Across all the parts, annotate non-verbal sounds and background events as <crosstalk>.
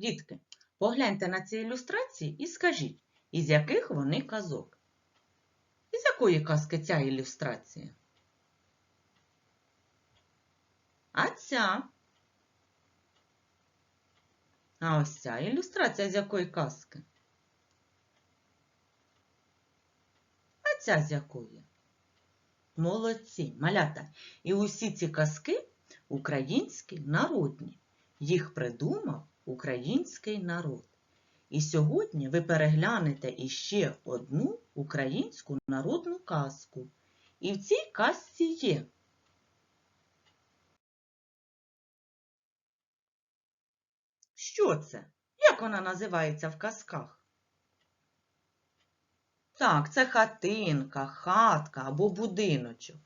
Дітки, погляньте на ці ілюстрації і скажіть, із яких вони казок? Із якої казки ця ілюстрація? А ця? А ось ця ілюстрація з якої казки? А ця з якої? Молодці, малята. І усі ці казки українські народні. Їх придумав український народ. І сьогодні ви переглянете іще одну українську народну казку. І в цій казці є. Що це? Як вона називається в казках? Так, це хатинка, хатка або будиночок.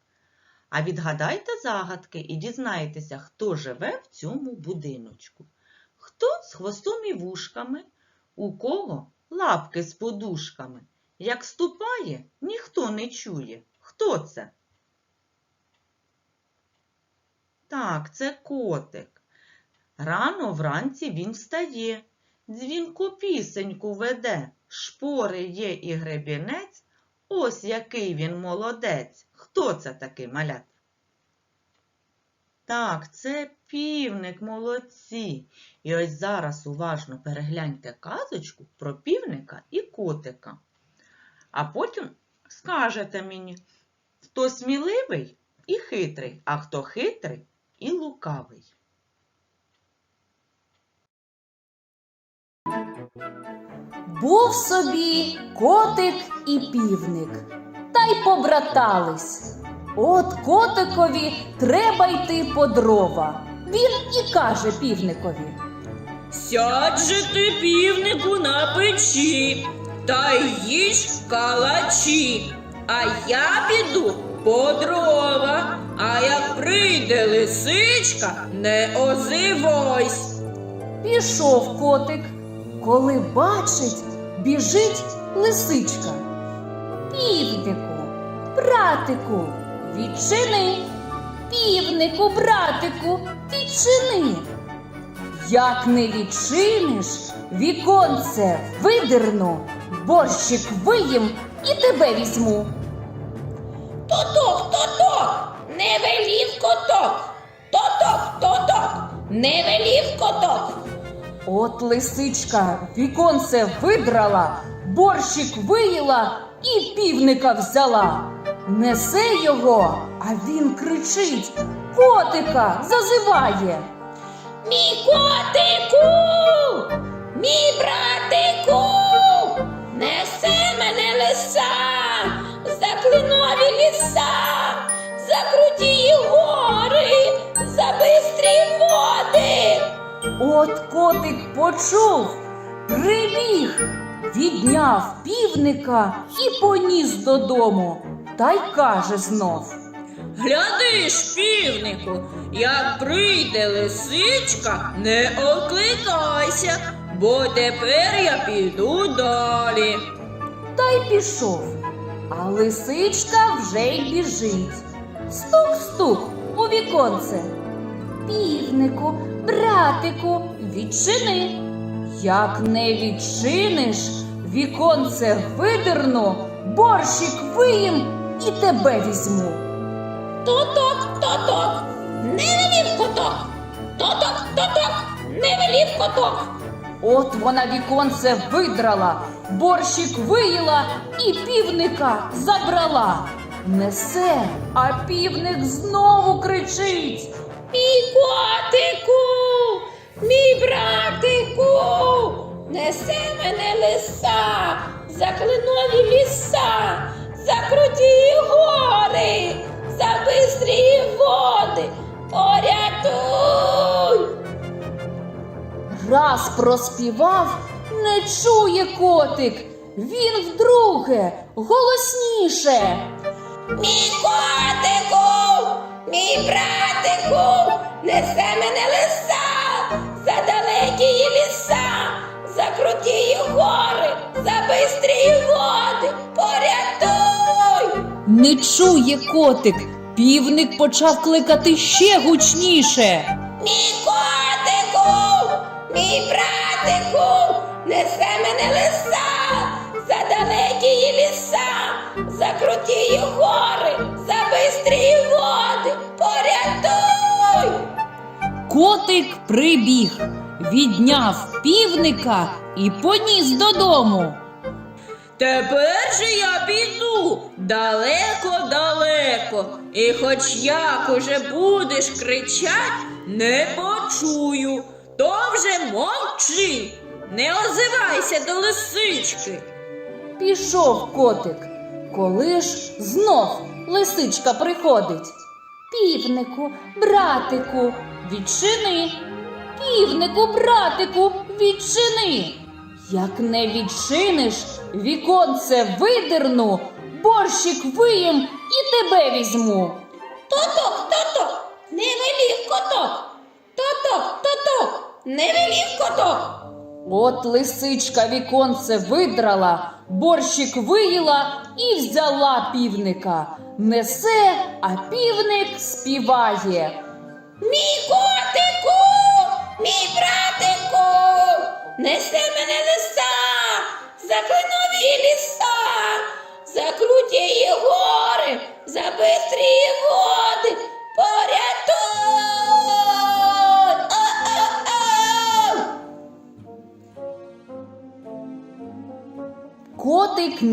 А відгадайте загадки і дізнайтеся, хто живе в цьому будиночку. Хто з хвостом і вушками, у кого лапки з подушками. Як ступає, ніхто не чує. Хто це? Так, це котик. Рано вранці він встає, дзвінку пісеньку веде, шпори є і гребінець, ось який він молодець. Хто це такий малят? Так, це півник, молодці. І ось зараз уважно перегляньте казочку про півника і котика. А потім скажете мені, хто сміливий і хитрий, а хто хитрий і лукавий. Був собі котик і півник, та й побратались. От котикові треба йти по дрова. Він і каже півникові. Сядь же ти, півнику, на печі, та їж калачі. А я піду по дрова, а як прийде лисичка, не озивойсь. Пішов котик, коли бачить, біжить лисичка. Півнику, братику, відчини. Півнику, братику, відчини. Як не відчиниш, віконце видерну, борщик виїм і тебе візьму. Тоток, тоток, не велів коток. Тоток, тоток, не велів коток. От лисичка віконце видрала, борщик виїла і півника взяла. Несе його, а він кричить, котика зазиває. Мій котику, мій братику, несе мене лиса, за клинові ліса, за круті гори, за бистрі води. От котик почув, прибіг, відняв півника і поніс додому, та й каже знов. Глядиш, півнику, як прийде лисичка, не окликайся, бо тепер я піду далі. Та й пішов. А лисичка вже й біжить. Стук-стук у віконце. Півнику, братику, відчини. Як не відчиниш, віконце видерну, борщик виїм і тебе візьму. Тоток, тоток, не велів коток. Тоток, тоток, не велів коток. От вона віконце видрала, борщик виїла і півника забрала. Несе, а півник знову кричить. Мій котику, мій братику, несе мене лиса, за клинові ліса, за круті гори, за бистрі води. Порятуй! Раз проспівав, не чує котик. Він вдруге голосніше. Мій котику, мій братику, несе мене лиса, за далекі ліса, за круті гори, за бистрі води. Порятуй! Не чує котик. Півник почав кликати ще гучніше. Мій котику, мій братику, несе мене лиса, за далекі ліса, за круті гори, за бистрі води, порятуй! Котик прибіг, відняв півника і поніс додому. Тепер же я піду далеко-далеко, і хоч як уже будеш кричать, не почую, то вже мовчи, не озивайся до лисички. Пішов котик. Коли ж знов лисичка приходить. Півнику, братику, відчини. Півнику, братику, відчини. Як не відчиниш, віконце видерну, борщик виєм і тебе візьму. Тоток, тоток, не велів коток. Тоток, тоток, не велів коток. От лисичка віконце видрала, борщик виїла і взяла півника. Несе, а півник співає. Мій котику,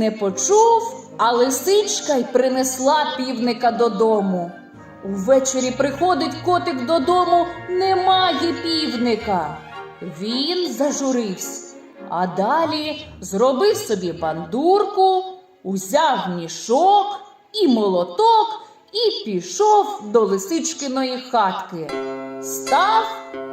не почув, а лисичка й принесла півника додому. Увечері приходить котик додому, немає півника. Він зажурився, а далі зробив собі бандурку, узяв мішок і молоток і пішов до лисичкиної хатки. Став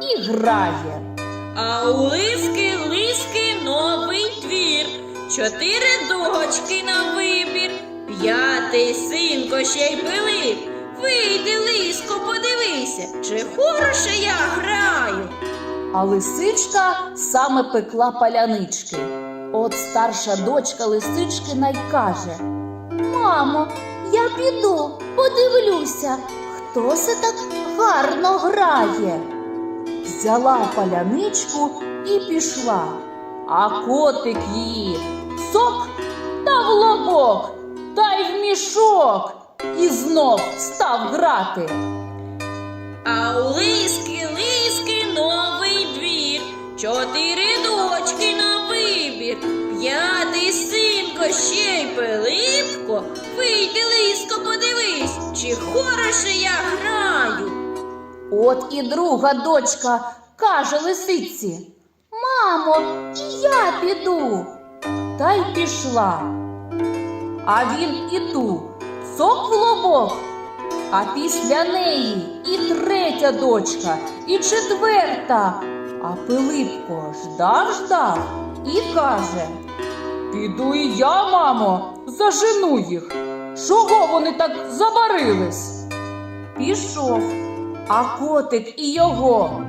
і грає. А у лиски лиски новий двір, чотири дочки на вибір, п'ятий синко ще й Пилип. Вийди, лиско, подивися, чи хороше я граю. А лисичка саме пекла палянички. От старша дочка лисички най каже: Мамо, я піду, подивлюся, хто це так гарно грає. Взяла паляничку і пішла, а котик її сок та в лобок, та й в мішок, і знов став грати. А у лиски лиски новий двір, чотири дочки на вибір, п'ятий синко ще й Пилипко. Вийди, лиско, подивись, чи хороше я граю. От і друга дочка каже лисиці: Мамо, і я піду. Та й пішла. А він і ту цок в лобок. А після неї і третя дочка, і четверта. А Пилипко ждав, ждав і каже: Піду і я, мамо, зажену їх. Чого вони так забарились? Пішов, а котик і його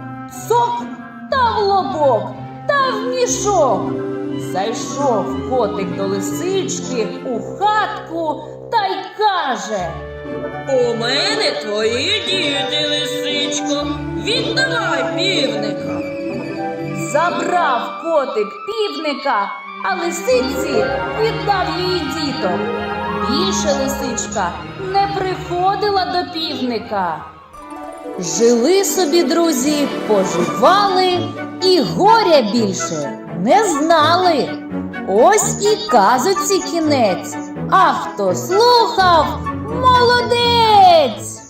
цок та в лобок, та в мішок. Зайшов котик до лисички у хатку та й каже. У мене твої діти, лисичко. Віддавай півника. Забрав котик півника, а лисиці віддав її діток. Більше лисичка не приходила до півника. Жили собі друзі, поживали і горя більше не знали. Ось і казоці кінець. А хто слухав, молодець!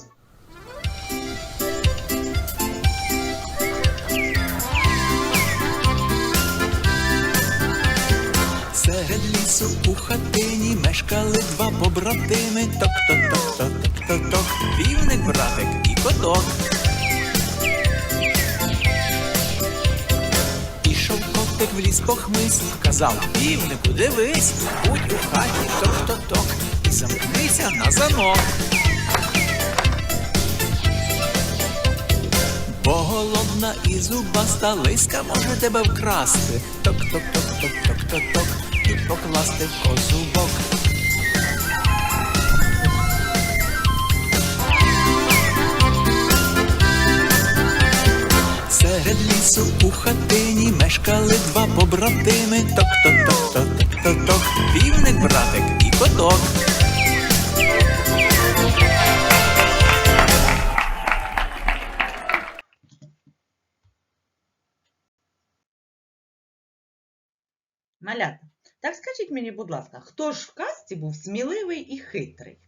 Серед лісу у хатині мешкали два побратими. Ток-ток-ток-ток-ток-ток. Півник, братик і коток. В ліс похмись, казав півнику, дивись, будь у хаті ток-ток-ток. І замкнися на замок. Бо голодна і зубаста лиска може тебе вкрасти. Ток-ток-ток-ток-ток-ток-ток і покласти в козубок. Серед лісу у хатині мешкає Два. Ток-ток-ток-ток-ток-ток. Півник, братик і коток. Малята, так скажіть мені, будь ласка, хто ж в казці був сміливий і хитрий?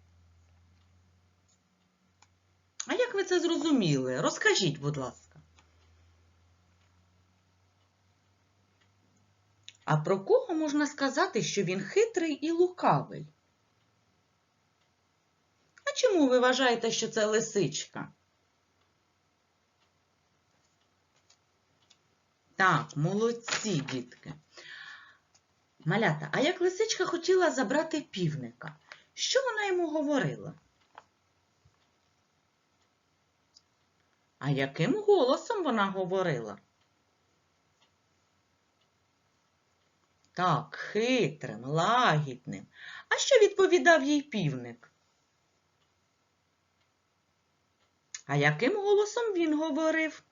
А як ви це зрозуміли? Розкажіть, будь ласка. А про кого можна сказати, що він хитрий і лукавий? А чому ви вважаєте, що це лисичка? Так, молодці, дітки. Малята, а як лисичка хотіла забрати півника, що вона йому говорила? А яким голосом вона говорила? Так, хитрим, лагідним. А що відповідав їй півник? А яким голосом він говорив?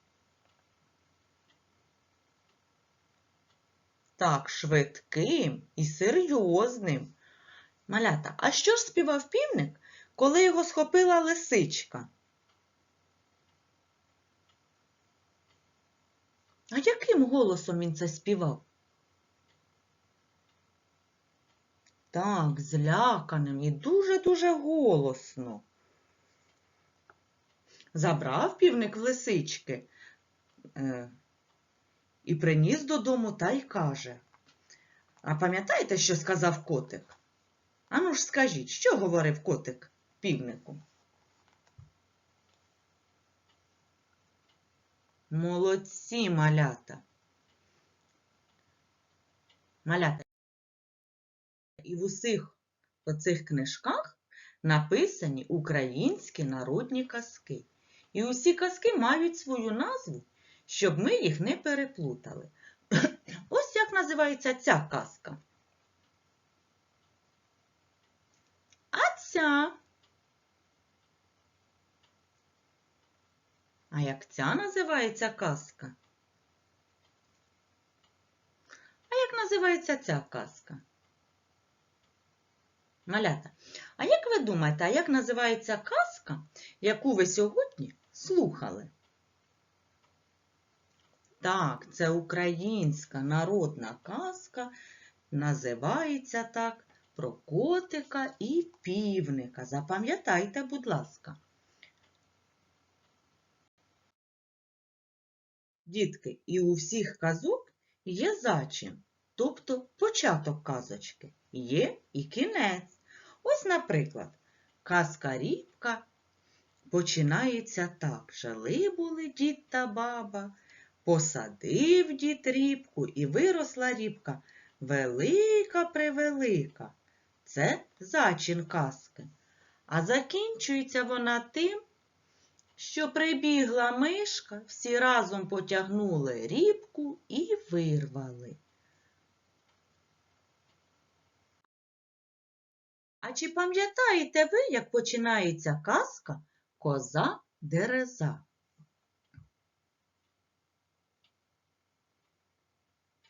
Так, швидким і серйозним. Малята, а що ж співав півник, коли його схопила лисичка? А яким голосом він це співав? Так, зляканим і дуже-дуже голосно. Забрав півник в лисички е, і приніс додому та й каже. А пам'ятаєте, що сказав котик? Ану ж скажіть, що говорив котик півнику? Молодці малята. Малята. І в усіх оцих книжках написані українські народні казки. І усі казки мають свою назву, щоб ми їх не переплутали. <clears throat> Ось як називається ця казка. А ця. А як ця називається казка? А як називається ця казка? Малята, а як ви думаєте, а як називається казка, яку ви сьогодні слухали? Так, це українська народна казка, називається так про котика і півника. Запам'ятайте, будь ласка. Дітки, і у всіх казок є зачин, тобто початок казочки, є і кінець. Ось, наприклад, казка Рібка починається так. Жили були дід та баба, посадив дід рібку і виросла рібка велика превелика. Це зачин казки. А закінчується вона тим, що прибігла мишка, всі разом потягнули рібку і вирвали. А чи пам'ятаєте ви, як починається казка Коза Дереза?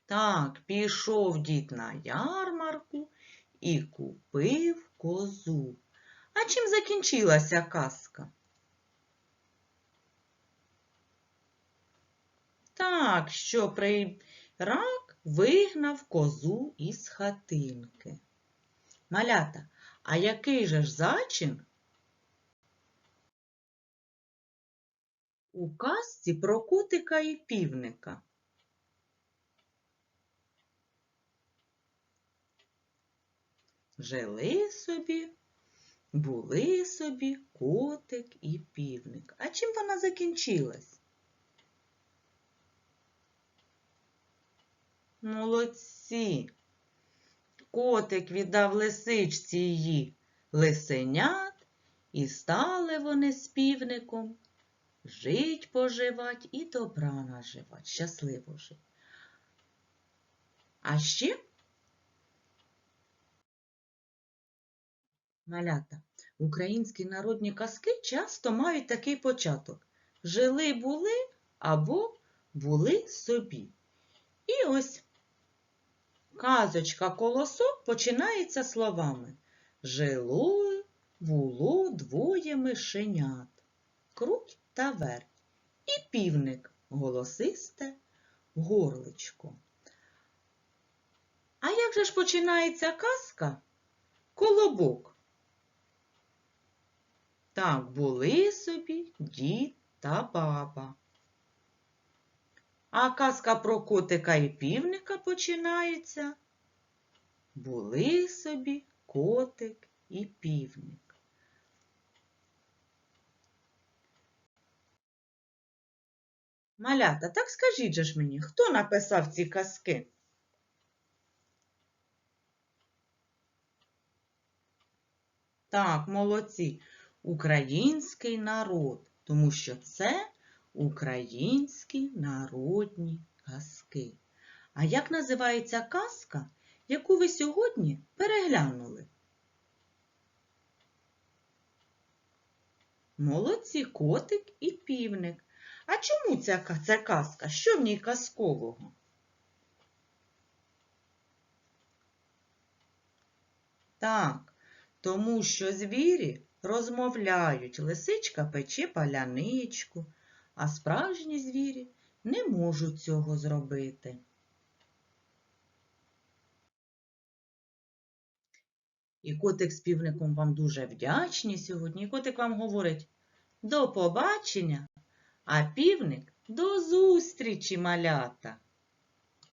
Так, пішов дід на ярмарку і купив козу. А чим закінчилася казка? Так, що рак вигнав козу із хатинки. Малята, а який же ж зачин у казці про котика і півника? Жили собі, були собі котик і півник. А чим вона закінчилась? Молодці. Котик віддав лисичці її лисенят, і стали вони з півником жить поживать і добра наживать, щасливо жить. А ще малята, українські народні казки часто мають такий початок. Жили були або були собі. І ось казочка колосок починається словами Жило було двоє мишенят, круть та верть, і півник голосисте горличко. А як же ж починається казка? Колобок. Так, були собі дід та баба. А казка про котика і півника починається. Були собі котик і півник. Малята, так скажіть же ж мені, хто написав ці казки? Так, молодці. Український народ, тому що це українські народні казки. А як називається казка, яку ви сьогодні переглянули? Молодці котик і півник. А чому ця, ця казка? Що в ній казкового? Так, тому що звірі розмовляють, лисичка пече паляничку, а справжні звірі не можуть цього зробити. І котик з півником вам дуже вдячні сьогодні. І котик вам говорить до побачення, а півник до зустрічі, малята!